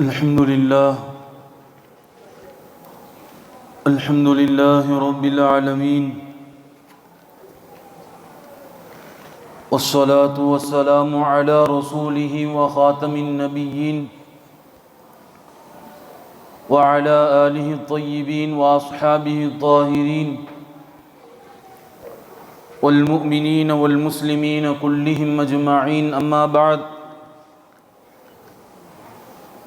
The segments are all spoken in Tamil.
الحمد لله. الحمد لله رب العالمين. والصلاة والسلام على رسوله وخاتم النبيين وعلى آله الطيبين وأصحابه الطاهرين والمؤمنين والمسلمين كلهم أجمعين. أما بعد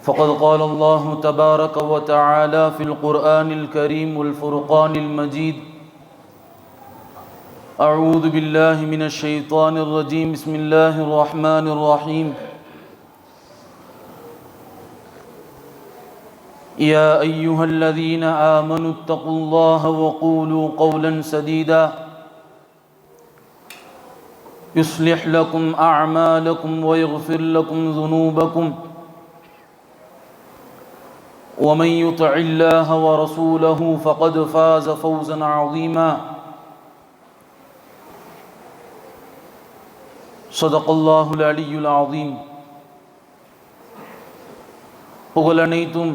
فقد قال الله تبارك وتعالى في القرآن الكريم والفرقان المجيد أعوذ بالله من الشيطان الرجيم. بسم الله الرحمن الرحيم. يا أيها الذين آمنوا اتقوا الله وقولوا قولا سديدا. يصلح لكم أعمالكم ويغفر لكم ذنوبكم. ومن يطع الله ورسوله فقد فاز فوزا عظيما صدق الله العلي العظيم புகழ் அனைத்தும்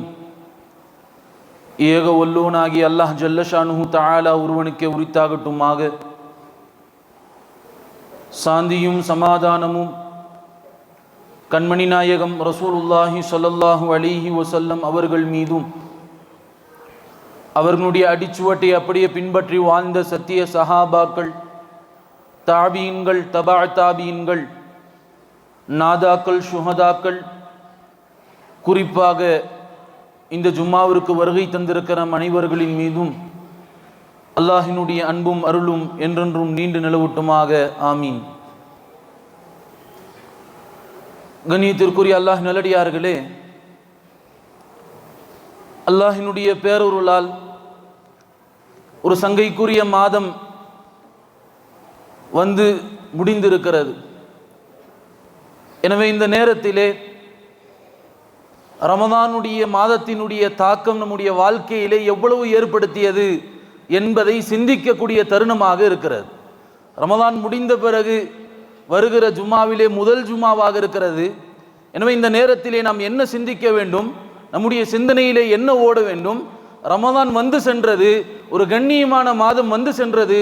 ஏக வல்லோனாகி அல்லாஹ் ஜல்லஷானுஹு தஆலா ஒருவனுக்கே உரித்தாகட்டுமாக சாந்தியும் சமாதானமும் கண்மணி நாயகம் ரசூலுல்லாஹி சொல்லல்லாஹு அலிஹி வசல்லம் அவர்கள் மீதும் அவர்களுடைய அடிச்சுவட்டை அப்படியே பின்பற்றி வாழ்ந்த சத்திய சஹாபாக்கள் தாபீன்கள் தபா தாபீன்கள் நாதாக்கள் சுஹதாக்கள் குறிப்பாக இந்த ஜும்மாவிற்கு வருகை தந்திருக்கிற அனைவர்களின் மீதும் அல்லாஹினுடைய அன்பும் அருளும் என்றென்றும் நீண்டு நிலவட்டுமாக. ஆமீன். கண்ணியத்திற்குரிய அல்லாஹ் நல்லடியார்களே அல்லாஹினுடைய பேரொருளால் ஒரு சங்கைக்குரிய மாதம் வந்து முடிந்திருக்கிறது. எனவே இந்த நேரத்திலே ரமதானுடைய மாதத்தினுடைய தாக்கம் நம்முடைய வாழ்க்கையிலே எவ்வளவு ஏற்படுத்தியது என்பதை சிந்திக்கக்கூடிய தருணமாக இருக்கிறது. ரமதான் முடிந்த பிறகு வருகிற ஜும்மாவிலே முதல் ஜும்மாவாக இருக்கிறது. எனவே இந்த நேரத்திலே நாம் என்ன சிந்திக்க வேண்டும்? நம்முடைய சிந்தனையிலே என்ன ஓட வேண்டும்? ரமதான் வந்து சென்றது ஒரு கண்ணியமான மாதம் வந்து சென்றது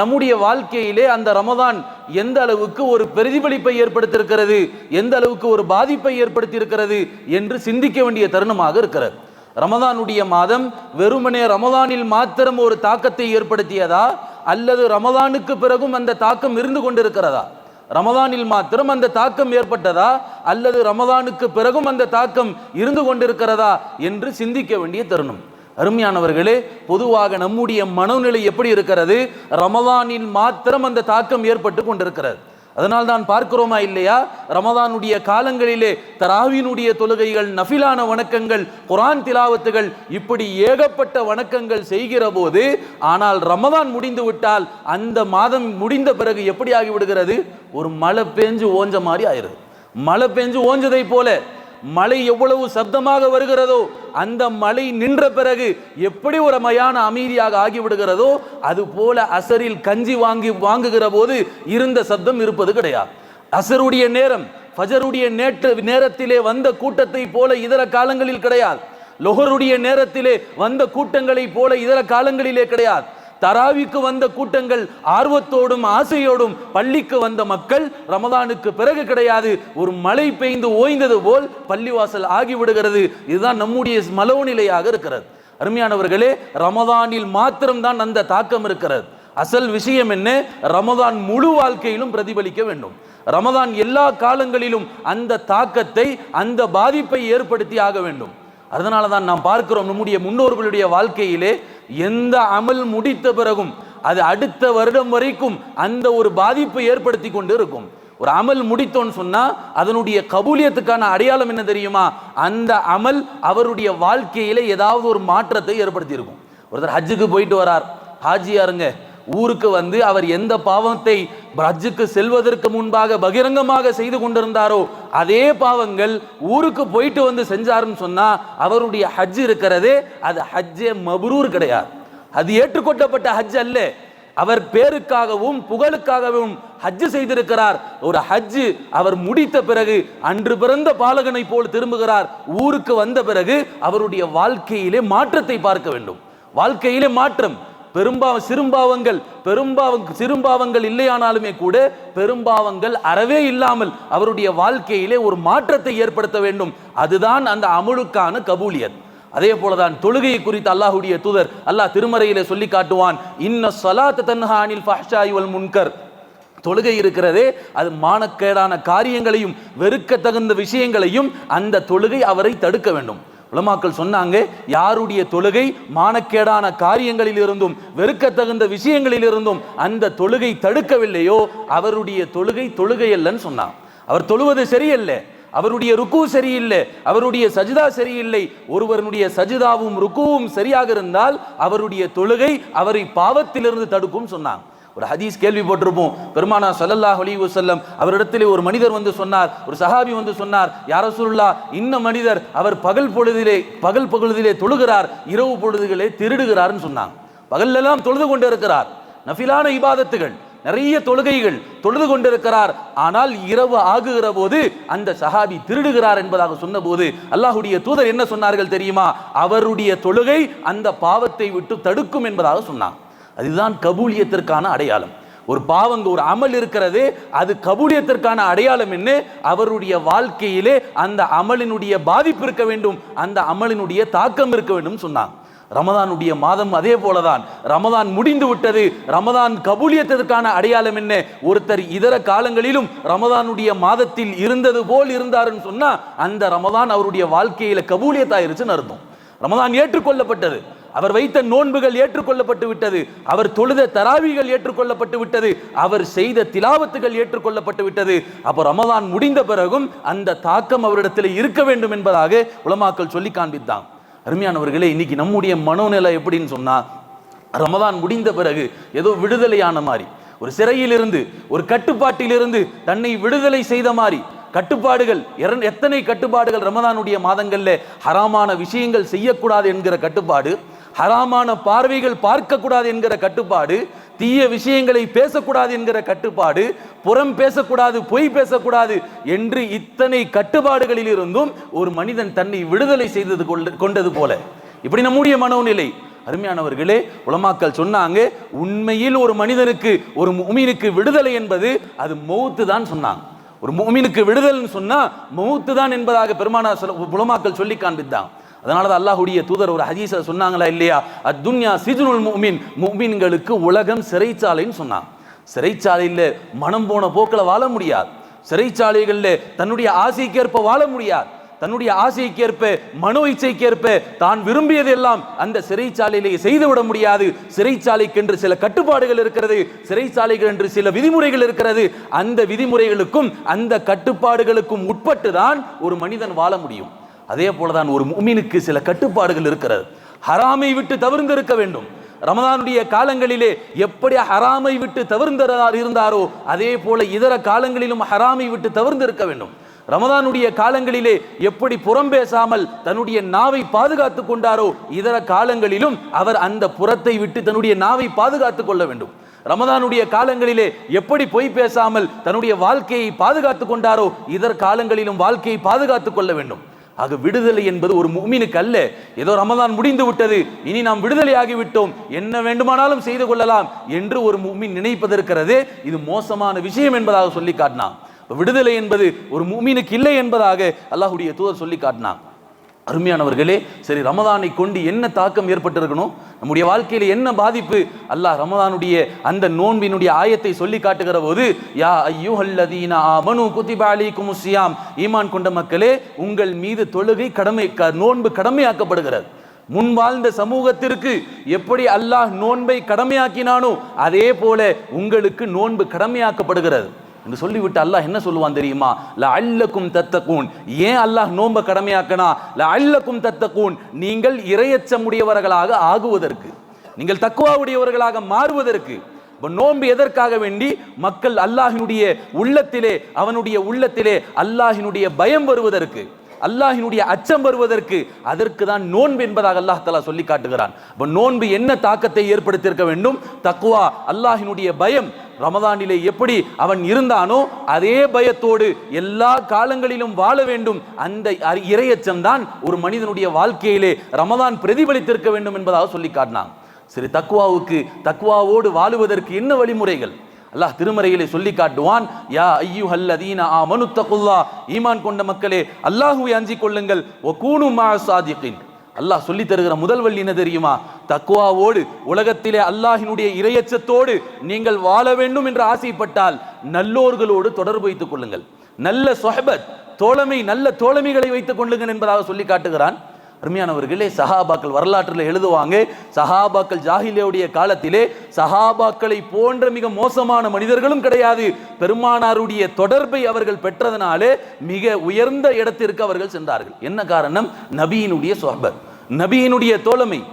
நம்முடைய வாழ்க்கையிலே அந்த ரமதான் எந்த அளவுக்கு ஒரு பிரதிபலிப்பை ஏற்படுத்தியிருக்கிறது எந்த அளவுக்கு ஒரு பாதிப்பை ஏற்படுத்தியிருக்கிறது என்று சிந்திக்க வேண்டிய தருணமாக இருக்கிறது. ரமதானுடைய மாதம் வெறுமனே ரமதானில் மாத்திரம் ஒரு தாக்கத்தை ஏற்படுத்தியதா? அல்லது ரமதானுக்கு பிறகும் அந்த தாக்கம் இருந்து கொண்டிருக்கிறதா? ரமதானில் மாத்திரம் அந்த தாக்கம் ஏற்பட்டதா? அல்லது ரமதானுக்கு பிறகும் அந்த தாக்கம் இருந்து கொண்டிருக்கிறதா என்று சிந்திக்க வேண்டிய தருணம். அருமையானவர்களே பொதுவாக நம்முடைய மனநிலை எப்படி இருக்கிறது? ரமதானில் மாத்திரம் அந்த தாக்கம் ஏற்பட்டு கொண்டிருக்கிறது. அதனால் தான் பார்க்கிறோமா இல்லையா? ரமதானுடைய காலங்களிலே தராவினுடைய தொழுகைகள் நஃபிலான வணக்கங்கள் குரான் திலாவத்துகள் இப்படி ஏகப்பட்ட வணக்கங்கள் செய்கிற போது ஆனால் ரமதான் முடிந்து விட்டால் அந்த மாதம் முடிந்த பிறகு எப்படி ஆகிவிடுகிறது? ஒரு மழை பெஞ்சு ஓஞ்ச மாதிரி ஆயிருது மழை பெஞ்சு ஓஞ்சதை போல மழை எவ்வளவு சப்தமாக வருகிறதோ அந்த மழை நின்ற பிறகு எப்படி ஒரு மயான அமைதியாக ஆகிவிடுகிறதோ அது போல அசரில் கஞ்சி வாங்கி வாங்குகிற போது இருந்த சப்தம் இருப்பது கிடையாது. அசருடைய நேரம் ஃபஜருடைய நேற்று நேரத்திலே வந்த கூட்டத்தை போல இதர காலங்களில் கிடையாது. லொஹருடைய நேரத்திலே வந்த கூட்டங்களை போல இதர காலங்களிலே கிடையாது. தராவிக்கு வந்த கூட்டங்கள் ஆர்வத்தோடும் ஆசையோடும் பள்ளிக்கு வந்த மக்கள் ரமதானுக்கு பிறகு கிடையாது. ஒரு மழை பெய்ந்து ஓய்ந்தது போல் பள்ளிவாசல் ஆகிவிடுகிறது. இதுதான் நம்முடைய மலவுநிலையாக இருக்கிறது. அருமையானவர்களே ரமதானில் மாத்திரம்தான் அந்த தாக்கம் இருக்கிறது. அசல் விஷயம் என்ன? ரமதான் முழு வாழ்க்கையிலும் பிரதிபலிக்க வேண்டும். ரமதான் எல்லா காலங்களிலும் அந்த தாக்கத்தை அந்த பாதிப்பை ஏற்படுத்தி ஆக வேண்டும். அதனால தான் நாம் பார்க்கிறோம் நம்முடைய முன்னோர்களுடைய வாழ்க்கையிலே எந்த அமல் முடித்த பிறகும் அது அடுத்த வருடம் வரைக்கும் அந்த ஒரு பாதிப்பை ஏற்படுத்தி கொண்டு இருக்கும். ஒரு அமல் முடித்தோன்னு சொன்னா அதனுடைய கபூலியத்துக்கான அடையாளம் என்ன தெரியுமா? அந்த அமல் அவருடைய வாழ்க்கையில ஏதாவது ஒரு மாற்றத்தை ஏற்படுத்தி இருக்கும் ஒருத்தர் ஹஜ்ஜுக்கு போயிட்டு வரார். ஹாஜியாருங்க ஊருக்கு வந்து அவர் எந்த பாவத்தை ஹஜ்ஜுக்கு செல்வதற்கு முன்பாக பகிரங்கமாக செய்து கொண்டிருந்தாரோ அதே பாவங்கள் ஊருக்கு போயிட்டு வந்து செஞ்சாருன்னு சொன்னா அவருடைய ஹஜ் இருக்கிறதே அது ஹஜ்ஜே மபரூர் கிடையாது. அது ஏற்றுக்கொள்ளப்பட்ட ஹஜ் அல்ல. அவர் பேருக்காகவும் புகழுக்காகவும் ஹஜ்ஜு செய்திருக்கிறார். ஒரு ஹஜ்ஜு அவர் முடித்த பிறகு அன்று பிறந்த பாலகனை போல் திரும்புகிறார். ஊருக்கு வந்த பிறகு அவருடைய வாழ்க்கையிலே மாற்றத்தை பார்க்க வேண்டும். வாழ்க்கையிலே மாற்றம். பெரும்பாவ சிறும்பாவங்கள் பெரும்பாவ சிறும்பாவங்கள் இல்லையானாலுமே கூட பெரும்பாவங்கள் அறவே இல்லாமல் அவருடைய வாழ்க்கையிலே ஒரு மாற்றத்தை ஏற்படுத்த வேண்டும். அதுதான் அந்த அமுழுக்கான கபூலியத். அதே போலதான் தொழுகையை குறித்து அல்லாஹுடைய தூதர் அல்லாஹ் திருமறையிலே சொல்லி காட்டுவான் இன்ன சலாத் தன்ஹானில் ஃபஹ்ஷாயுவல் முன்கர். தொழுகை இருக்கிறதே அது மானக்கேடான காரியங்களையும் வெறுக்க தகுந்த விஷயங்களையும் அந்த தொழுகை அவரை தடுக்க வேண்டும். உலமாக்கள் சொன்னாங்க யாருடைய தொழுகை மானக்கேடான காரியங்களில் இருந்தும் வெறுக்கத்தகுந்த விஷயங்களில் இருந்தும் அந்த தொழுகை தடுக்கவில்லையோ அவருடைய தொழுகை தொழுகை அல்லன்னு சொன்னான். அவர் தொழுவது சரியல்ல அவருடைய ருக்கு சரியில்லை அவருடைய சஜிதா சரியில்லை ஒருவருடைய சஜிதாவும் ருக்குவும் சரியாக இருந்தால் அவருடைய தொழுகை அவரை பாவத்திலிருந்து தடுக்கும் சொன்னாங்க ஒரு ஹதீஸ் கேள்விப்பட்டிருப்போம் பெருமானா சல்லல்லா அலி வசல்லம் அவரிடத்திலே ஒரு மனிதர் வந்து சொன்னார். ஒரு சஹாபி வந்து சொன்னார் யார சொல்லா இன்ன மனிதர் அவர் பகல் பொழுதிலே பகல் பொழுதிலே தொழுகிறார் இரவு பொழுதுகளே திருடுகிறார்னு சொன்னாங்க. பகல்லெல்லாம் தொழுது கொண்டு இருக்கிறார் நஃபிலான இபாதத்துகள் நிறைய தொழுகைகள் தொழுது கொண்டிருக்கிறார். ஆனால் இரவு ஆகுகிற போது அந்த சஹாபி திருடுகிறார் என்பதாக சொன்னபோது அல்லாஹுடைய தூதர் என்ன சொன்னார்கள் தெரியுமா? அவருடைய தொழுகை அந்த பாவத்தை விட்டு தடுக்கும் என்பதாக சொன்னாங்க. அதுதான் கபூலியத்திற்கான அடையாளம். ஒரு பாவங்க ஒரு அமல் இருக்கிறது அது கபூலியத்திற்கான அடையாளம் என்ன? அவருடைய வாழ்க்கையிலே அந்த அமலினுடைய பாதிப்பு இருக்க வேண்டும் அந்த அமலினுடைய தாக்கம் இருக்க வேண்டும் சொன்னாங்க ரமதானுடைய மாதம் அதே போலதான். ரமதான் முடிந்து விட்டது. ரமதான் கபூலியத்திற்கான அடையாளம் என்ன? ஒருத்தர் இதர காலங்களிலும் ரமதானுடைய மாதத்தில் இருந்தது போல் இருந்தாருன்னு சொன்னா அந்த ரமதான் அவருடைய வாழ்க்கையில கபூலியத்தாயிருச்சுன்னு அர்த்தம். ரமதான் ஏற்றுக்கொள்ளப்பட்டது. அவர் வைத்த நோன்புகள் ஏற்றுக்கொள்ளப்பட்டு விட்டது. அவர் தொழுத தராவிகள் ஏற்றுக்கொள்ளப்பட்டு விட்டது. அவர் செய்த திலாவத்துகள் ஏற்றுக்கொள்ளப்பட்டு விட்டது. அப்போ ரமதான் முடிந்த பிறகும் அந்த தாக்கம் அவரிடத்தில் இருக்க வேண்டும் என்பதாக உலமாக்கள் சொல்லி காண்பித்தான். அருமையானவர்களே இன்னைக்கு நம்முடைய மனோநிலை எப்படின்னு சொன்னா ரமதான் முடிந்த பிறகு ஏதோ விடுதலையான மாதிரி ஒரு சிறையிலிருந்து ஒரு கட்டுப்பாட்டிலிருந்து தன்னை விடுதலை செய்த மாதிரி கட்டுப்பாடுகள் எத்தனை கட்டுப்பாடுகள் ரமதானுடைய மாதங்கள்ல ஹராமான விஷயங்கள் செய்யக்கூடாது என்கிற கட்டுப்பாடு ஹராமான பார்வைகள் பார்க்கக்கூடாது என்கிற கட்டுப்பாடு தீய விஷயங்களை பேசக்கூடாது என்கிற கட்டுப்பாடு புறம் பேசக்கூடாது பொய் பேசக்கூடாது என்று இத்தனை கட்டுப்பாடுகளில் இருந்தும் ஒரு மனிதன் தன்னை விடுதலை செய்தது கொண்டு- கொண்டது போல. இப்படி நம்முடைய மனோநிலை. அருமையானவர்களே உலமாக்கல் சொன்னாங்க உண்மையில் ஒரு மனிதனுக்கு ஒரு முஃமினுக்கு விடுதலை என்பது அது மௌத்து தான் சொன்னாங்க. ஒரு முஃமினுக்கு விடுதல்னு சொன்னா மௌத்து தான் என்பதாக பெருமானா உலமாக்கல் சொல்லி காண்பித்தான் அதனால தான் அல்லாஹுடைய தூதர் ஒரு ஹதீஸ சொன்னாங்களா இல்லையா? அத்துன்யா சிஜுனுல் முமின் முஃமின்களுக்கு உலகம் சிறைச்சாலைன்னு சொன்னாங்க சிறைச்சாலையில் மனம் போன போக்கில் வாழ முடியாது. சிறைச்சாலைகளில் தன்னுடைய ஆசைக்கேற்ப வாழ முடியாது. தன்னுடைய ஆசைக்கேற்ப மனோ இச்சைக்கேற்ப தான் விரும்பியதெல்லாம் அந்த சிறைச்சாலையிலே செய்துவிட முடியாது. சிறைச்சாலைக்கு என்று சில கட்டுப்பாடுகள் இருக்கிறது சிறைச்சாலைகள் என்று சில விதிமுறைகள் இருக்கிறது. அந்த விதிமுறைகளுக்கும் அந்த கட்டுப்பாடுகளுக்கும் உட்பட்டு தான் ஒரு மனிதன் வாழ முடியும். அதே போலதான் ஒரு முஃமினுக்கு சில கட்டுப்பாடுகள் இருக்கிறது. ஹராமை விட்டு தவிர்ந்திருக்க வேண்டும். ரமதானுடைய காலங்களிலே எப்படி ஹராமை விட்டு தவிர்ந்தார் இருந்தாரோ அதே போல இதர காலங்களிலும் ஹராமை விட்டு தவிர்ந்திருக்க வேண்டும். ரமதானுடைய காலங்களிலே எப்படி புறம் பேசாமல் தன்னுடைய நாவை பாதுகாத்து கொண்டாரோ இதர காலங்களிலும் அவர் அந்த புறத்தை விட்டு தன்னுடைய நாவை பாதுகாத்து கொள்ள வேண்டும். ரமதானுடைய காலங்களிலே எப்படி பொய் பேசாமல் தன்னுடைய வாழ்க்கையை பாதுகாத்து கொண்டாரோ இதர காலங்களிலும் வாழ்க்கையை பாதுகாத்து கொள்ள வேண்டும். ஆக விடுதலை என்பது ஒரு முஃமினுக்கு அல்ல ஏதோ ரமதான் முடிந்து விட்டது. இனி நாம் விடுதலை ஆகிவிட்டோம் என்ன வேண்டுமானாலும் செய்து கொள்ளலாம் என்று ஒரு முஃமின் நினைப்பதற்கிறதே இது மோசமான விஷயம் என்பதாக சொல்லி காட்டினான். விடுதலை என்பது ஒரு முஃமினுக்கு இல்லை என்பதாக அல்லாஹுடைய தூதர் சொல்லி காட்டினான். அருமையானவர்களே சரி ரமதானை கொண்டு என்ன தாக்கம் ஏற்பட்டிருக்கணும்? நம்முடைய வாழ்க்கையில் என்ன பாதிப்பு? அல்லாஹ் ரமதானுடைய அந்த நோன்பினுடைய ஆயத்தை சொல்லி காட்டுகிற போது யா ஐயூஹல்லதீன ஆமனு குத்திப அலைக்கும் குமுசியாம் ஈமான் கொண்ட மக்களே உங்கள் மீது தொழுகை கடமை க- நோன்பு கடமையாக்கப்படுகிறது. முன் வாழ்ந்த சமூகத்திற்கு எப்படி அல்லாஹ் நோன்பை கடமையாக்கினானோ அதே போல உங்களுக்கு நோன்பு கடமையாக்கப்படுகிறது. என்று சொல்லிவிட்டு அல்லாஹ் என்ன சொல்லுவான் தெரியுமா? ல அல்லக்கும் தத்தக்கூன் ஏன் அல்லாஹ் நோன்பை கடமையாக்கனா? ல அல்லக்கும் தத்தக்கூன் நீங்கள் இரையச்சமுடையவர்களாக ஆகுவதற்கு நீங்கள் தக்குவாவுடையவர்களாக மாறுவதற்கு நோன்பு எதற்காக வேண்டி? மக்கள் அல்லாஹினுடைய உள்ளத்திலே அவனுடைய உள்ளத்திலே அல்லாஹினுடைய பயம் வருவதற்கு. அல்லாஹினுடைய அச்சம் வருவதற்கு அதற்கு தான் நோன்பு என்பதாக அல்லாஹ் தலா சொல்லி காட்டுகிறான். இப்போ நோன்பு என்ன தாக்கத்தை ஏற்படுத்தியிருக்க வேண்டும்? தக்குவா அல்லாஹினுடைய பயம். ரமதானிலே எப்படி அவன் இருந்தானோ அதே பயத்தோடு எல்லா காலங்களிலும் வாழ வேண்டும். அந்த அரி- இரையச்சம் தான் ஒரு மனிதனுடைய வாழ்க்கையிலே ரமதான் பிரதிபலித்திருக்க வேண்டும் என்பதாக சொல்லி காட்டினான். சரி தக்குவாவுக்கு தக்குவாவோடு வாழுவதற்கு என்ன வழிமுறைகள்? அல்லாஹ் திருமறையிலே சொல்லி காட்டுவான் யா ஐயு ஹல்லதீன ஆ மனுத்தகுல்லா ஈமான் கொண்ட மக்களே அல்லாஹுவை அஞ்சிக் கொள்ளுங்கள். ஒ கூனு மா சாதிக்கின் அல்லாஹ் சொல்லி தருகிற முதல் வழி என்ன தெரியுமா? தக்குவாவோடு உலகத்திலே அல்லாஹினுடைய இரையச்சத்தோடு நீங்கள் வாழ வேண்டும் என்று ஆசைப்பட்டால் நல்லோர்களோடு தொடர்பு வைத்துக் கொள்ளுங்கள். நல்ல சொஹபத் தோழமை நல்ல தோழமைகளை வைத்துக் கொள்ளுங்கள் என்பதாக சொல்லி காட்டுகிறான். அருமையானவர்களே சஹாபாக்கள் வரலாற்றில் எழுதுவாங்க சஹாபாக்கள் ஜாகிலேவுடைய காலத்திலே சஹாபாக்களை போன்ற மிக மோசமான மனிதர்களும் கிடையாது. பெருமானாருடைய தொடர்பை அவர்கள் பெற்றதனாலே மிக உயர்ந்த இடத்திற்கு அவர்கள் சென்றார்கள். என்ன காரணம்? நபியினுடைய சொர்பர் நபியினுடைய தோழமை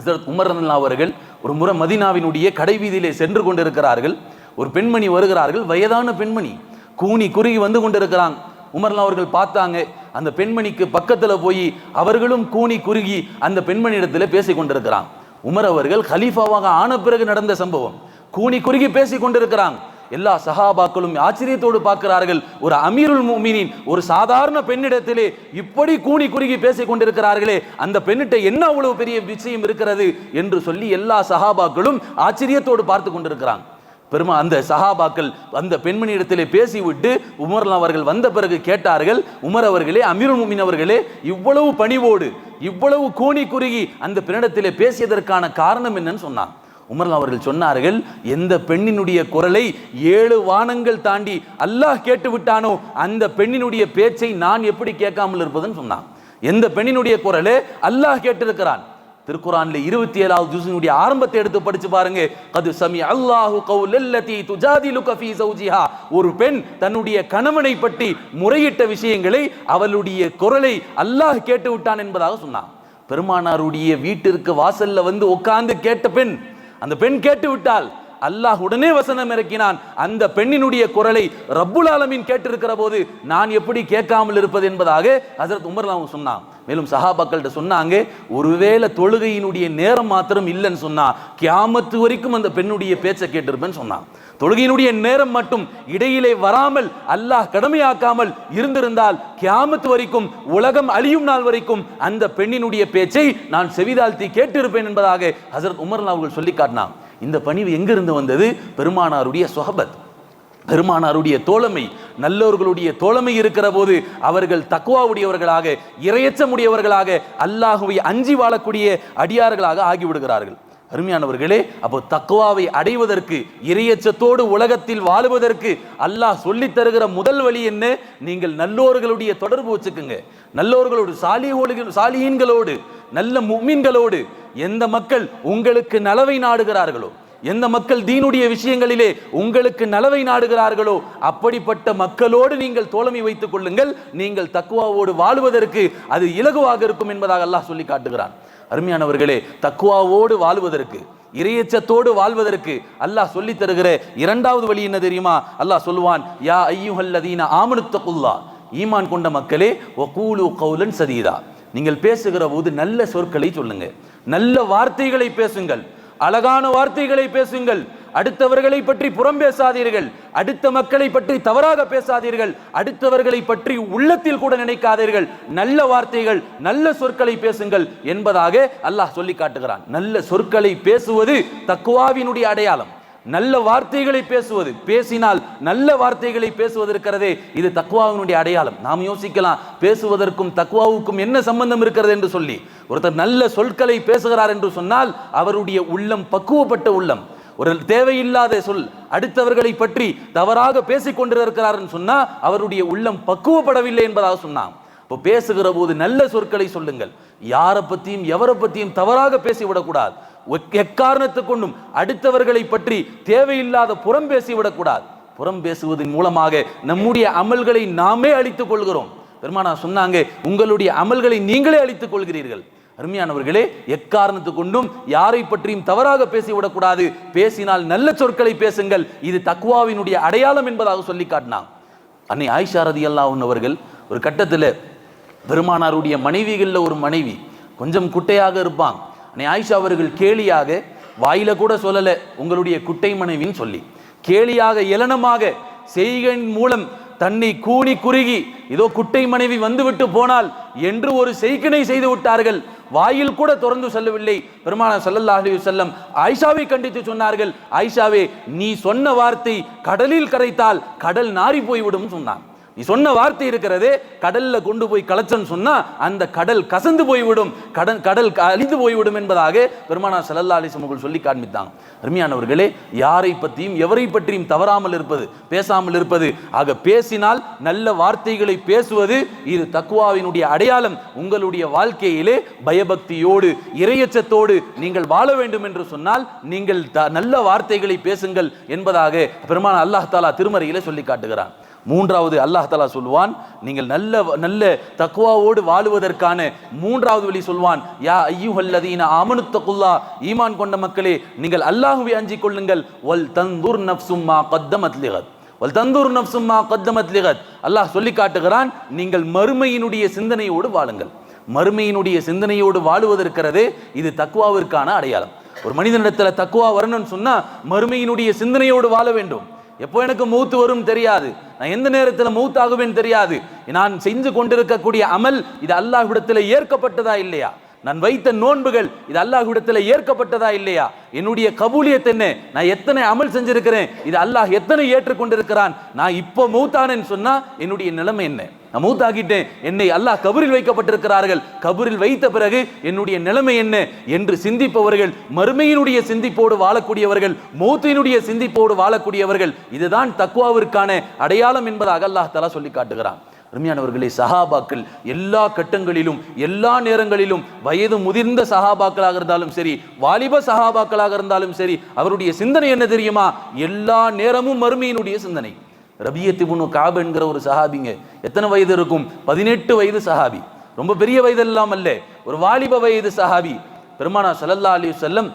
ஹசரத் உமர் அவர்கள் ஒரு முறை மதீனாவினுடைய கடைவீதியிலே சென்று கொண்டிருக்கிறார்கள். ஒரு பெண்மணி வருகிறார்கள் வயதான பெண்மணி. கூனி குறுகி வந்து கொண்டிருக்கிறாங்க உமர்லாம் அவர்கள் பார்த்தாங்க. அந்த பெண்மணிக்கு பக்கத்துல போய் அவர்களும் கூனி குறுகி அந்த பெண்மணியிடத்தில் பேசிக் கொண்டிருக்கிறாங்க உமர் அவர்கள் கலீஃபாவாக ஆன பிறகு நடந்த சம்பவம். கூனி குறுகி பேசி கொண்டிருக்கிறாங்க எல்லா சஹாபாக்களும் ஆச்சரியத்தோடு பார்க்கிறார்கள். ஒரு அமீருல் முஃமினீன் ஒரு சாதாரண பெண்ணிடத்திலே இப்படி கூனி குறுகி பேசிக் கொண்டிருக்கிறார்களே அந்த பெண்ணிட்ட என்ன அவ்வளவு பெரிய விஷயம் இருக்கிறது என்று சொல்லி எல்லா சஹாபாக்களும் ஆச்சரியத்தோடு பார்த்து கொண்டிருக்கிறாங்க பெருமா அந்த சஹாபாக்கள் அந்த பெண்மணியிடத்திலே பேசிவிட்டு உமர் அவர்கள் வந்த பிறகு கேட்டார்கள் உமர் அவர்களே அமீருல் முமின் அவர்களே இவ்வளவு பணிவோடு இவ்வளவு கூனி குறுகி அந்த பெண்ணிடத்திலே பேசியதற்கான காரணம் என்னன்னு சொன்னான். உமர் அவர்கள் சொன்னார்கள் எந்த பெண்ணினுடைய குரலை ஏழு வானங்கள் தாண்டி அல்லாஹ் கேட்டு விட்டானோ அந்த பெண்ணினுடைய பேச்சை நான் எப்படி கேட்காமல் இருப்பதுன்னு சொன்னான். எந்த பெண்ணினுடைய குரலை அல்லாஹ் கேட்டிருக்கிறான். திருக்குறான்ல இருபத்தி ஏழாவது ஜூசினுடைய ஆரம்பத்தை எடுத்து படிச்சு பாருங்க. கது சமி அல்லாஹு கவுலல்லதி துஜாதிலுக ஃபீ சௌஜிஹா. ஒரு பெண் தன்னுடைய கணவனை பற்றி முறையிட்ட விஷயங்களை அவளுடைய குரலை அல்லாஹ் கேட்டு விட்டான் என்பதாக சொன்னான். பெருமானாருடைய வீட்டிற்கு வாசல்ல வந்து உட்கார்ந்து கேட்ட பெண் அந்த பெண் கேட்டு விட்டால் அல்லாஹ் உடனே வசனம் இறக்கினான். அந்த பெண்ணினுடைய குரலை ரப்புல் ஆலமின் கேட்டிருக்கிற போது நான் எப்படி கேட்காமல் இருப்பது? என்பதாக ஹசரத் உமர் அவங்க சொன்னான். மேலும் சஹாபாக்கள்கிட்ட சொன்னாங்க ஒருவேளை தொழுகையினுடைய நேரம் மாத்திரம் இல்லைன்னு சொன்னா கியாமத்து வரைக்கும் அந்த பெண்ணுடைய பேச்சை கேட்டிருப்பேன்னு சொன்னான். தொழுகையினுடைய நேரம் மட்டும் இடையிலே வராமல் அல்லாஹ் கடமையாக்காமல் இருந்திருந்தால் கியாமத்து வரைக்கும் உலகம் அழியும் நாள் வரைக்கும் அந்த பெண்ணினுடைய பேச்சை நான் செவிதாழ்த்தி கேட்டிருப்பேன் என்பதாக ஹசரத் உமர் அவர்கள் சொல்லி காட்டினான். இந்த பணிவு எங்கிருந்து வந்தது? பெருமானாருடைய சொஹபத் பெருமானாருடைய தோழமை நல்லவர்களுடைய தோழமை இருக்கிற போது அவர்கள் தக்குவாவுடையவர்களாக இரையச்சமுடையவர்களாக அல்லாஹுவை அஞ்சி வாழக்கூடிய அடியார்களாக ஆகிவிடுகிறார்கள். அருமையானவர்களே அப்போ தக்குவாவை அடைவதற்கு இரையச்சத்தோடு உலகத்தில் வாழுவதற்கு அல்லாஹ் சொல்லித் தருகிற முதல் வழி என்ன? நீங்கள் நல்லோர்களுடைய தொடர்பு வச்சுக்குங்க. நல்லோர்களோடு சாலியோடு சாலியீன்களோடு நல்ல முமீன்களோடு எந்த மக்கள் உங்களுக்கு நலவை நாடுகிறார்களோ எந்த மக்கள் தீனுடைய விஷயங்களிலே உங்களுக்கு நலவை நாடுகிறார்களோ அப்படிப்பட்ட மக்களோடு நீங்கள் தோழமை வைத்துக் கொள்ளுங்கள். நீங்கள் தக்குவாவோடு வாழுவதற்கு அது இலகுவாக இருக்கும் என்பதாக அல்லாஹ் சொல்லி காட்டுகிறான். அருமையானவர்களே தக்குவாவோடு வாழ்வதற்கு இறையச்சத்தோடு வாழ்வதற்கு அல்லாஹ் சொல்லி தருகிற இரண்டாவது வழி என்ன தெரியுமா? அல்லாஹ் சொல்லுவான் யா ஐயுஹல்லதீன ஆமனுத்தகுல்லா. ஈமான் கொண்ட மக்களே ஒகூலு கவுலன் சதீதா. நீங்கள் பேசுகிற போது நல்ல சொற்களை சொல்லுங்க நல்ல வார்த்தைகளை பேசுங்கள். அழகான வார்த்தைகளை பேசுங்கள். அடுத்தவர்களை பற்றி புறம் பேசாதீர்கள். அடுத்த மக்களை பற்றி தவறாக பேசாதீர்கள். அடுத்தவர்களை பற்றி உள்ளத்தில் கூட நினைக்காதீர்கள். நல்ல வார்த்தைகள் நல்ல சொற்களை பேசுங்கள் என்பதாக அல்லாஹ் சொல்லி காட்டுகிறான். நல்ல சொற்களை பேசுவது தக்குவாவினுடைய அடையாளம். நல்ல வார்த்தைகளை பேசுவது. பேசினால் நல்ல வார்த்தைகளை பேசுவது இருக்கிறதே இது தக்குவாவினுடைய அடையாளம். நாம் யோசிக்கலாம் பேசுவதற்கும் தக்குவாவுக்கும் என்ன சம்பந்தம் இருக்கிறது என்று சொல்லி. ஒருத்தர் நல்ல சொற்களை பேசுகிறார் என்று சொன்னால் அவருடைய உள்ளம் பக்குவப்பட்ட உள்ளம். ஒரு தேவையில்லாத சொல் அடுத்தவர்களை பற்றி தவறாக பேசிக்கொண்டிருக்கிறார் சொன்னா அவருடைய உள்ளம் பக்குவப்படவில்லை என்பதாக சொன்னான். இப்போ பேசுகிற போது நல்ல சொற்களை சொல்லுங்கள். யாரை பற்றியும் எவரை பற்றியும் தவறாக பேசிவிடக்கூடாது. எக்காரணத்தை கொண்டும் அடுத்தவர்களை பற்றி தேவையில்லாத புறம் பேசிவிடக்கூடாது. புறம் பேசுவதன் மூலமாக நம்முடைய அமல்களை நாமே அழித்துக் கொள்கிறோம். பெருமானா சொன்னாங்க உங்களுடைய அமல்களை நீங்களே அழித்துக் கொள்கிறீர்கள். அருமையானவர்களே எக்காரணத்து கொண்டும் யாரை பற்றியும் தவறாக பேசிவிடக்கூடாது. பேசினால் நல்ல சொற்களை பேசுங்கள். இது தக்குவாவினுடைய அடையாளம் என்பதாக சொல்லி காட்டினான். அன்னை ஆயிஷாரதி அல்லா அவர்கள் ஒரு கட்டத்தில் பெருமானாருடைய மனைவிகளில் ஒரு மனைவி கொஞ்சம் குட்டையாக இருப்பான். அன்னை ஆயிஷா அவர்கள் கேலியாக வாயில கூட சொல்லலை உங்களுடைய குட்டை மனைவின்னு சொல்லி. கேலியாக இலனமாக செய்கையின் மூலம் தன்னை கூணி குறுகி இதோ குட்டை மனைவி வந்துவிட்டு போனால் என்று ஒரு செய்கினை செய்து விட்டார்கள். வாயில் கூட திறந்து சொல்லவில்லை. பெருமான ஸல்லல்லாஹு செல்லம் வஸல்லம் ஆயிஷாவை கண்டித்து சொன்னார்கள் ஆயிஷாவே நீ சொன்ன வார்த்தை கடலில் கரைத்தால் கடல் நாரி போய்விடும் சொன்னான். நீ சொன்ன வார்த்தை இருக்கிறதே கடல்ல கொண்டு போய் கலச்சன்னு சொன்னா அந்த கடல் கசந்து போய்விடும். கடல் கடல் அழிந்து போய்விடும் என்பதாக பெருமானா ஸல்லல்லாஹு அலைஹி வஸல்லம் சொல்லி காண்பித்தாங்க. அருமையானவர்களே யாரை பற்றியும் எவரை பற்றியும் தவறாமல் இருப்பது பேசாமல் இருப்பது ஆக பேசினால் நல்ல வார்த்தைகளை பேசுவது இது தக்குவாவினுடைய அடையாளம். உங்களுடைய வாழ்க்கையிலே பயபக்தியோடு இரையச்சத்தோடு நீங்கள் வாழ வேண்டும் என்று சொன்னால் நீங்கள் த- நல்ல வார்த்தைகளை பேசுங்கள் என்பதாக பெருமான அல்லாஹ் தாலா திருமறையிலே சொல்லி காட்டுகிறான் மூன்றாவது அல்லாஹ் தலா சொல்வான் நீங்கள் நல்ல நல்ல தக்குவாவோடு வாழுவதற்கான மூன்றாவது வழி சொல்வான் யா ஐயுஹல்லதீன ஆமனுத்தகுல்லா ஈமான் கொண்ட மக்களே நீங்கள் அல்லாஹுவை அஞ்சிக் கொள்ளுங்கள் வல் தந்தூர் நப்சும்மா கத்தமத் லிகத். வல் தந்தூர் நப்சும்மா கத்தமத் லிகத். அல்லாஹ் சொல்லி காட்டுகிறான் நீங்கள் மறுமையினுடைய சிந்தனையோடு வாழுங்கள். மறுமையினுடைய சிந்தனையோடு வாழுவதற்கிறது இது தக்குவாவிற்கான அடையாளம். ஒரு மனிதனிடத்தில் தக்குவா வரணும்னு சொன்னால் மறுமையினுடைய சிந்தனையோடு வாழ வேண்டும். எப்போ எனக்கு மூத்து வரும் தெரியாது. நான் எந்த நேரத்தில் மூத்தாகுவேன் தெரியாது. நான் செஞ்சு கொண்டிருக்கக்கூடிய அமல் இது அல்லாஹ்விடத்தில் ஏற்கப்பட்டதா இல்லையா? நான் வைத்த நோன்புகள் இது அல்லாஹ்விடத்தில் ஏற்கப்பட்டதா இல்லையா? என்னுடைய கபூலியத் என்ன? நான் எத்தனை அமல் செஞ்சிருக்கிறேன்? இது அல்லாஹ் எத்தனை ஏற்றுக்கொண்டிருக்கிறான்? நான் இப்போ மூத்தானேன்னு சொன்னால் என்னுடைய நிலைமை என்ன? நான் மூத்தாகிட்டேன். என்னை அல்லாஹ் கபரில் வைக்கப்பட்டிருக்கிறார்கள். கபரில் வைத்த பிறகு என்னுடைய நிலைமை என்ன? என்று சிந்திப்பவர்கள் மறுமையினுடைய சிந்திப்போடு வாழக்கூடியவர்கள் மௌத்தினுடைய சிந்திப்போடு வாழக்கூடியவர்கள் இதுதான் தக்குவாவிற்கான அடையாளம் என்பதாக அல்லாஹ் தலா சொல்லி காட்டுகிறான். அருமையானவர்களே சஹாபாக்கள் எல்லா கட்டங்களிலும் எல்லா நேரங்களிலும் வயது முதிர்ந்த சஹாபாக்களாக இருந்தாலும் சரி வாலிப சஹாபாக்களாக இருந்தாலும் சரி அவருடைய சிந்தனை என்ன தெரியுமா? எல்லா நேரமும் மறுமையினுடைய சிந்தனை. ரபியத்திபுனு காப் என்கிற ஒரு சஹாபிங்க. எத்தனை வயது இருக்கும்? பதினெட்டு வயது சஹாபி. ரொம்ப பெரிய வயதெல்லாம் அல்ல. ஒரு வாலிப வயது சஹாபி. பெருமானா சல்லல்லா அலி செல்லம்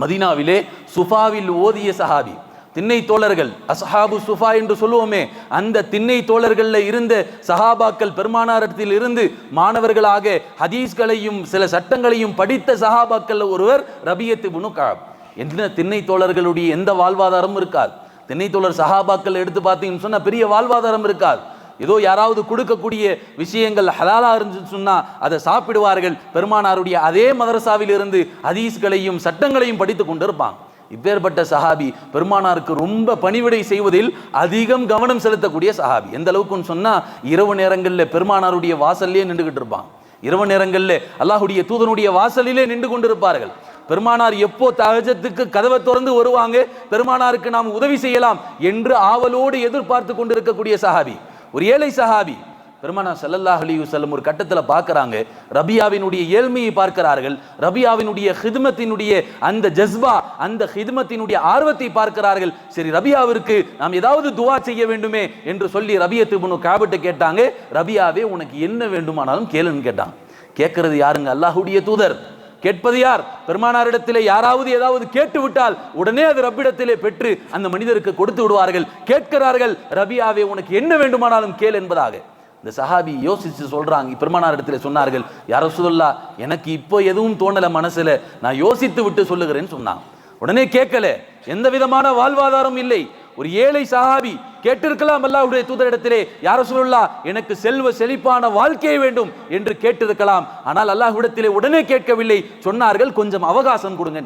மதீனாவிலே சுஃபாவில் ஓதிய சஹாபி. திண்ணை தோழர்கள் அசஹாபு சுஃபா என்று சொல்லுவோமே அந்த திண்ணை தோழர்களில் இருந்த சஹாபாக்கள் பெருமானாரத்தில் இருந்து மாணவர்களாக ஹதீஸ்களையும் சில சட்டங்களையும் படித்த சஹாபாக்கள் ஒருவர் ரபியத்து புனு காப். என்ன திண்ணை தோழர்களுடைய எந்த வாழ்வாதாரமும் இருக்காது. திண்ணை சஹாபாக்கள் எடுத்து பார்த்தீங்கன்னு சொன்னால் பெரிய வாழ்வாதாரம் இருக்காது. ஏதோ யாராவது கொடுக்கக்கூடிய விஷயங்கள் ஹலாலா இருந்துச்சு சொன்னால் அதை சாப்பிடுவார்கள். பெருமானாருடைய அதே மதரசாவில் இருந்து ஹதீஸ்களையும் சட்டங்களையும் படித்து கொண்டிருப்பாங்க. இப்பேற்பட்ட சஹாபி பெருமானாருக்கு ரொம்ப பணிவிடை செய்வதில் அதிகம் கவனம் செலுத்தக்கூடிய சஹாபி. எந்த அளவுக்குன்னு சொன்னால் இரவு நேரங்களில் பெருமானாருடைய வாசல்லே நின்றுகிட்டு இருப்பாங்க. இரவு நேரங்களில் அல்லாஹுடைய தூதனுடைய வாசலிலே நின்று கொண்டிருப்பார்கள். பெருமானார் எப்போ தகஜத்துக்கு கதவை திறந்து வருவாங்க? பெருமானாருக்கு நாம் உதவி செய்யலாம் என்று ஆவலோடு எதிர்பார்த்து கொண்டிருக்கக்கூடிய சஹாபி. ஒரு ஏழை சஹாபி. பெருமானா சல்லல்லாஹ் அலி வல்லம் ஒரு கட்டத்தில் பார்க்கறாங்க. ரபியாவினுடைய ஏழ்மையை பார்க்கிறார்கள். ரபியாவினுடைய ஹிதுமத்தினுடைய அந்த ஜஸ்பா அந்த ஹிதுமத்தினுடைய ஆர்வத்தை பார்க்கிறார்கள். சரி ரபியாவிற்கு நாம் ஏதாவது துவா செய்ய வேண்டுமே என்று சொல்லி ரபியத்து பொண்ணு காபிட்ட கேட்டாங்க. ரபியாவே உனக்கு என்ன வேண்டுமானாலும் கேளுன்னு கேட்டாங்க. கேட்கறது யாருங்க? அல்லாஹுடைய தூதர். கேட்பது யார்? பெருமானாரிடத்திலே யாராவது ஏதாவது கேட்டு விட்டால் உடனே அது ரப்பிடத்திலே பெற்று அந்த மனிதருக்கு கொடுத்து விடுவார்கள். கேட்கிறார்கள் ரபியாவே உனக்கு என்ன வேண்டுமானாலும் கேள் என்பதாக. இந்த சஹாபி யோசிச்சு சொல்றாங்க பெருமானார் இடத்துல சொன்னார்கள் யாரோ சொல்லா எனக்கு இப்போ எதுவும் தோணல மனசுல நான் யோசித்து விட்டு சொல்லுகிறேன்னு சொன்னாங்க. உடனே கேட்கல எந்த விதமான வாழ்வாதாரம் இல்லை. ஒரு ஏழை சஹாபி கேட்டிருக்கலாம் அல்லாஹ்வுடைய தூதரிடத்திலே யார சொல்லா எனக்கு செல்வ செழிப்பான வாழ்க்கை வேண்டும் என்று கேட்டிருக்கலாம். ஆனால் அல்லாஹ்விடத்திலே உடனே கேட்கவில்லை. சொன்னார்கள் கொஞ்சம் அவகாசம் கொடுங்க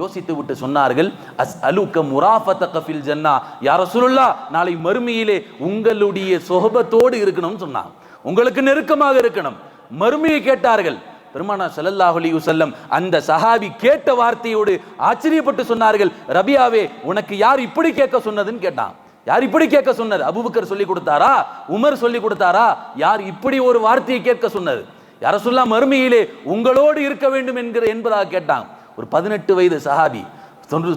யோசித்து விட்டு சொன்னார்கள் அஸ் அலுக்க முராஃபத்த கஃபில் ஜன்னா. யார சொல்லுல்லா நாளை மறுமையிலே உங்களுடைய சோபத்தோடு இருக்கணும்னு சொன்னான். உங்களுக்கு நெருக்கமாக இருக்கணும். மறுமையை கேட்டார்கள். பெருமானா சல்லல்லாஹ் அலி வஸல்லம் அந்த சஹாபி கேட்ட வார்த்தையோடு ஆச்சரியப்பட்டு சொன்னார்கள் ரபியாவே உனக்கு யார் இப்படி கேட்க சொன்னதுன்னு கேட்டான். யார் இப்படி கேட்க சொன்னது? அபுபக்கர் சொல்லி கொடுத்தாரா? உமர் சொல்லி கொடுத்தாரா? யார் இப்படி ஒரு வார்த்தையை கேட்க சொன்னது? யார சொல்லா மறுமையிலே உங்களோடு இருக்க வேண்டும் என்கிற என்பதாக கேட்டான். ஒரு பதினெட்டு வயது சஹாபி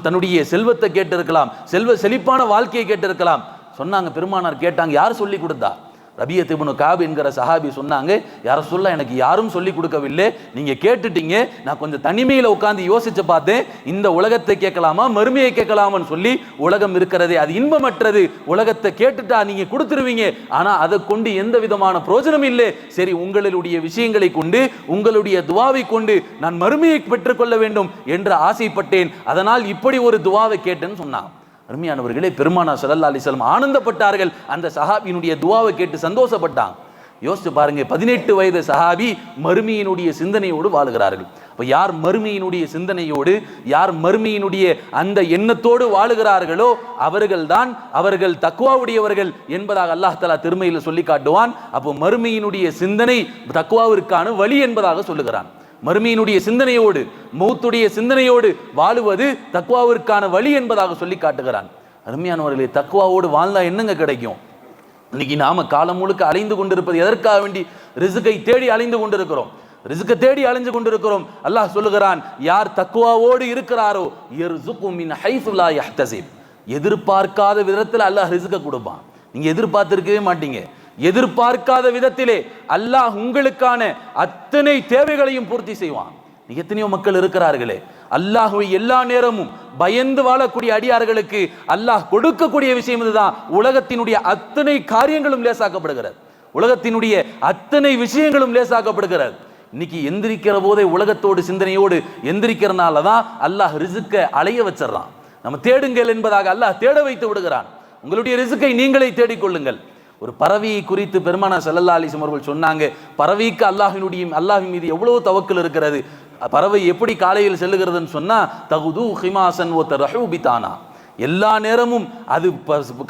தன்னுடைய செல்வத்தை கேட்டிருக்கலாம் செல்வ செழிப்பான வாழ்க்கையை கேட்டிருக்கலாம். சொன்னாங்க பெருமானார் கேட்டாங்க யார் சொல்லி கொடுத்தா? ரபிய திபுனு காப் என்கிற சஹாபி சொன்னாங்க யார சொல்ல எனக்கு யாரும் சொல்லி கொடுக்கவில்லை. நீங்க கேட்டுட்டீங்க. நான் கொஞ்சம் தனிமையில உட்காந்து யோசிச்சு பார்த்தேன். இந்த உலகத்தை கேட்கலாமா? மறுமையை கேட்கலாமான்னு சொல்லி உலகம் இருக்கிறதே அது இன்பமற்றது. உலகத்தை கேட்டுட்டா நீங்க கொடுத்துருவீங்க. ஆனா அதை கொண்டு எந்த விதமான பிரயோஜனம் இல்லை. சரி உங்களுடைய விஷயங்களை கொண்டு உங்களுடைய துவாவை கொண்டு நான் மறுமையை பெற்றுக்கொள்ள வேண்டும் என்று ஆசைப்பட்டேன். அதனால் இப்படி ஒரு துவாவை கேட்டேன்னு சொன்னான். அருமையானவர்களே பெருமானா ஸல்லல்லாஹு அலிஸ்லாம் ஆனந்தப்பட்டார்கள். அந்த சஹாபியினுடைய துவாவை கேட்டு சந்தோஷப்பட்டாங்க யோசிச்சு பாருங்க பதினெட்டு வயது சஹாபி மறுமையினுடைய சிந்தனையோடு வாழுகிறார்கள். இப்போ யார் மறுமையினுடைய சிந்தனையோடு யார் மறுமையினுடைய அந்த எண்ணத்தோடு வாழுகிறார்களோ அவர்கள்தான் அவர்கள் தக்குவாவுடையவர்கள் என்பதாக அல்லாஹ் திருமையில் சொல்லி காட்டுவான். அப்போ மறுமையினுடைய சிந்தனை தக்குவாவிற்கான வழி என்பதாக சொல்லுகிறான். மறுமையினுடைய சிந்தனையோடு மௌத்துடைய சிந்தனையோடு வாழுவது தக்குவாவிற்கான வழி என்பதாக சொல்லி காட்டுகிறான். அருமையானவர்களே தக்குவாவோடு வாழ்ந்தா என்னங்க கிடைக்கும்? இன்னைக்கு நாம காலம் முழுக்க அலைந்து கொண்டிருப்பது எதற்காக வேண்டி ரிசுக்கை தேடி அலைந்து கொண்டிருக்கிறோம்? ரிசுக்க தேடி அலைஞ்சு கொண்டிருக்கிறோம். அல்லாஹ் சொல்லுகிறான் யார் தக்குவாவோடு இருக்கிறாரோ மின் எதிர்பார்க்காத விதத்தில் அல்லாஹ் ரிசுக்கை கொடுப்பான். நீங்க எதிர்பார்த்திருக்கவே மாட்டீங்க. எதிர்பார்க்காத விதத்திலே அல்லாஹ் உங்களுக்கான அத்தனை தேவைகளையும் பூர்த்தி செய்வான். எத்தனையோ மக்கள் இருக்கிறார்களே. அல்லாஹுவை எல்லா நேரமும் பயந்து வாழக்கூடிய அடியார்களுக்கு அல்லாஹ் கொடுக்கக்கூடிய விஷயம் இதுதான். உலகத்தினுடைய அத்தனை காரியங்களும் லேசாக்கப்படுகிறது. உலகத்தினுடைய அத்தனை விஷயங்களும் லேசாக்கப்படுகிறது. இன்னைக்கு எந்திரிக்கிற போதே உலகத்தோடு சிந்தனையோடு எந்திரிக்கிறனால தான் அல்லாஹ் ரிசுக்க அலைய வச்சிடறான். நம்ம தேடுங்கள் என்பதாக அல்லாஹ் தேட வைத்து விடுகிறான். உங்களுடைய ரிசுக்கை நீங்களே தேடிக்கொள்ளுங்கள். ஒரு பறவையை குறித்து பெருமானா செல்லல்லா அலிசம் அவர்கள் சொன்னாங்க பறவைக்கு அல்லாஹினுடைய அல்லாஹின் மீது எவ்வளவு தவக்கல் இருக்கிறது? பறவை எப்படி காலையில் செல்லுகிறதுன்னு சொன்னா தகுது ஹிமாசன் ஒத்த ரஹூபித்தானா எல்லா நேரமும் அது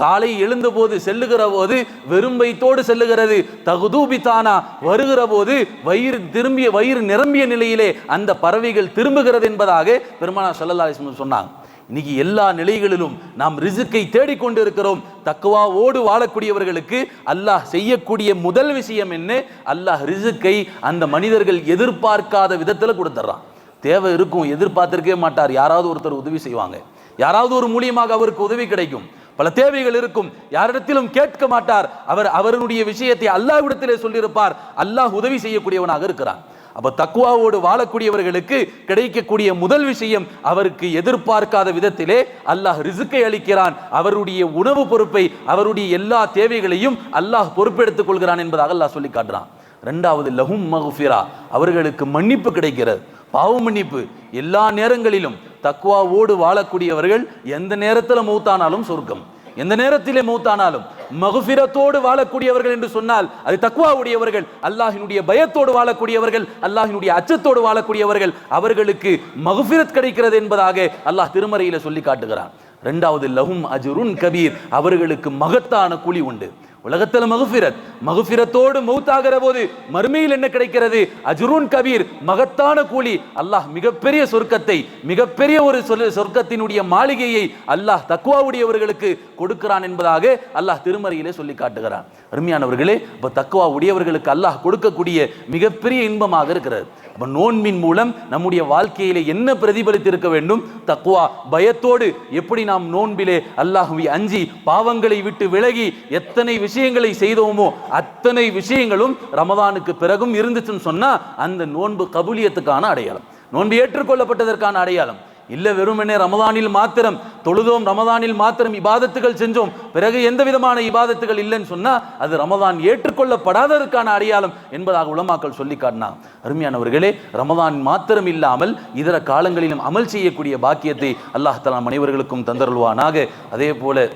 காலை எழுந்த போது செல்லுகிற போது வெறும் வயிற்றோடு செல்லுகிறது. தகுதூபித்தானா வருகிற போது வயிறு திரும்பிய வயிறு நிரம்பிய நிலையிலே அந்த பறவைகள் திரும்புகிறது என்பதாக பெருமானா ஸல்லல்லாஹு சொன்னாங்க. இன்னைக்கு எல்லா நிலைகளிலும் நாம் ரிசுக்கை தேடிக்கொண்டு இருக்கிறோம் தக்குவாவோடு வாழக்கூடியவர்களுக்கு அல்லாஹ் செய்யக்கூடிய முதல் விஷயம் என்ன? அல்லாஹ் ரிசுக்கை அந்த மனிதர்கள் எதிர்பார்க்காத விதத்தில் கொடுத்துட்றான் தேவை இருக்கும் எதிர்பார்த்திருக்கவே மாட்டார். யாராவது ஒருத்தர் உதவி செய்வாங்க. யாராவது ஒரு மூலியமாக அவருக்கு உதவி கிடைக்கும். பல தேவைகள் இருக்கும். யாரிடத்திலும் கேட்க மாட்டார். அவர் அவருடைய விஷயத்தை அல்லாஹ்விடத்திலே சொல்லியிருப்பார். அல்லாஹ் உதவி செய்யக்கூடியவனாக இருக்கிறான். அப்போ தக்குவாவோடு வாழக்கூடியவர்களுக்கு கிடைக்கக்கூடிய முதல் விஷயம் அவருக்கு எதிர்பார்க்காத விதத்திலே அல்லாஹ் ரிசுக்கை அளிக்கிறான். அவருடைய உணவு பொறுப்பை அவருடைய எல்லா தேவைகளையும் அல்லாஹ் பொறுப்பெடுத்துக் கொள்கிறான் என்பதாக அல்லாஹ் சொல்லி காட்டுறான். ரெண்டாவது லஹும் மகுஃபிரா அவர்களுக்கு மன்னிப்பு கிடைக்கிறது. பாவ மன்னிப்பு. எல்லா நேரங்களிலும் தக்குவாவோடு வாழக்கூடியவர்கள் எந்த நேரத்தில் மூத்தானாலும் சொர்க்கம். எந்த நேரத்திலே மௌத்தானாலும் மகுஃபிரத்தோடு வாழக்கூடியவர்கள் என்று சொன்னால் அது தக்குவாவுடையவர்கள் அல்லாஹினுடைய பயத்தோடு வாழக்கூடியவர்கள் அல்லாஹினுடைய அச்சத்தோடு வாழக்கூடியவர்கள் அவர்களுக்கு மகுஃபிரத் கிடைக்கிறது என்பதாக அல்லாஹ் திருமறையில சொல்லி காட்டுகிறான். ரெண்டாவது லஹும் அஜுருன் கபீர் அவர்களுக்கு மகத்தான கூலி உண்டு. உலகத்தில் மகுஃபிரத். மகுஃபிரத்தோடு மௌத்தாகிற போது மறுமையில் என்ன கிடைக்கிறது? அஜுரூன் கபீர் மகத்தான கூலி. அல்லாஹ் மிகப்பெரிய சொர்க்கத்தை மிகப்பெரிய ஒரு சொல் சொர்க்கத்தினுடைய மாளிகையை அல்லாஹ் தக்குவாவுடையவர்களுக்கு கொடுக்கிறான் என்பதாக அல்லாஹ் திருமறையிலே சொல்லி காட்டுகிறான். அருமையானவர்களே இப்போ தக்குவா உடையவர்களுக்கு அல்லாஹ் கொடுக்கக்கூடிய மிகப்பெரிய இன்பமாக இருக்கிறது. அப்போ நோன்பின் மூலம் நம்முடைய வாழ்க்கையிலே என்ன பிரதிபலித்திருக்க வேண்டும்? தக்குவா பயத்தோடு எப்படி நாம் நோன்பிலே அல்லாஹுவி அஞ்சி பாவங்களை விட்டு விலகி எத்தனை விஷயங்களை செய்தோமோ அத்தனை விஷயங்களும் ரமதானுக்கு பிறகும் இருந்துச்சுன்னு சொன்னால் அந்த நோன்பு கபூலியத்துக்கான அடையாளம். நோன்பு ஏற்றுக்கொள்ளப்பட்டதற்கான அடையாளம். இல்லை வெறுமனே ரமதானில் மாத்திரம் தொழுதோம் ரமதானில் மாத்திரம் இபாதத்துகள் செஞ்சோம் பிறகு எந்த விதமான இபாதத்துகள் இல்லைன்னு சொன்னால் அது ரமதான் ஏற்றுக்கொள்ளப்படாததற்கான அடையாளம் என்பதாக உலமாக்கள் சொல்லி காட்டினா அருமையானவர்களே ரமதான் மாத்திரம் இல்லாமல் இதர காலங்களிலும் அமல் செய்யக்கூடிய பாக்கியத்தை அல்லாஹ் தலா அனைவர்களுக்கும் தந்தருள்வானாக. அதே போல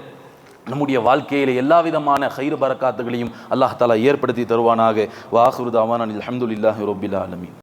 நம்முடைய வாழ்க்கையில எல்லா விதமான ஹைர் பரக்காத்துகளையும் அல்லாஹ் தலா ஏற்படுத்தி தருவானாக. வாஹுருதாவான் அல்ஹம்துலில்லாஹி ரப்பில் ஆலமீன்.